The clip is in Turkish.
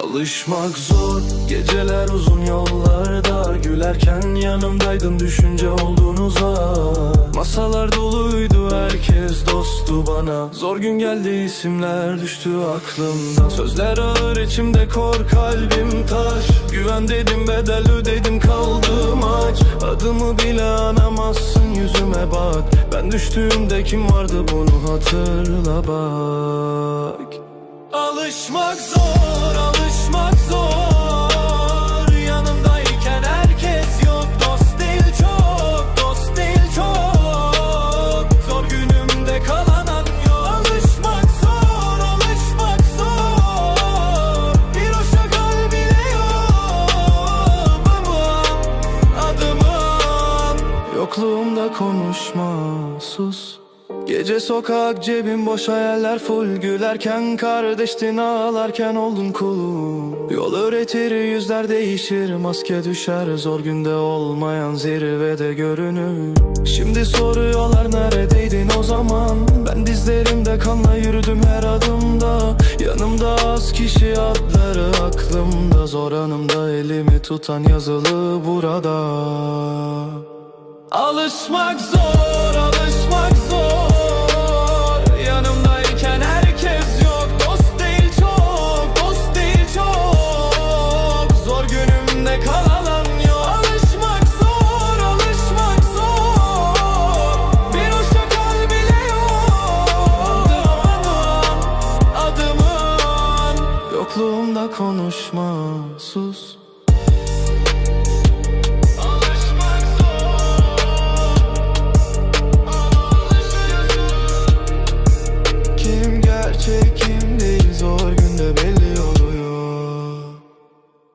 Alışmak zor Geceler uzun yollarda. Gülerken yanımdaydın düşünce olduğunuz an Masalar doluydu herkes dostu bana. Zor gün geldi isimler düştü aklımdan Sözler ağır içimde kor kalbim taş. Güven dedim bedel ödedim kaldım aç. Adımı bile anamazsın yüzüme bak. Ben düştüğümde kim vardı bunu hatırla bak. Alışmak zor, alışmak Yokluğumda konuşma, sus. Gece sokak cebim boş hayaller full. Gülerken kardeştin ağlarken oldun kulum. Yol öğretir yüzler değişir. Maske düşer Zor günde olmayan zirvede görünür. Şimdi soruyorlar neredeydin o zaman? Ben dizlerimde kanla yürüdüm her adımda. Yanımda az kişi adları aklımda. Zor anımda elimi tutan yazılı burada Alışmak zor, alışmak zor. Yanımdayken herkes yok Dost değil çok, dost değil çok. Zor günümde kalan yok. Alışmak zor, alışmak zor. Bir hoşça kal bile yok. Adım, adımın Yokluğumda konuşma, sus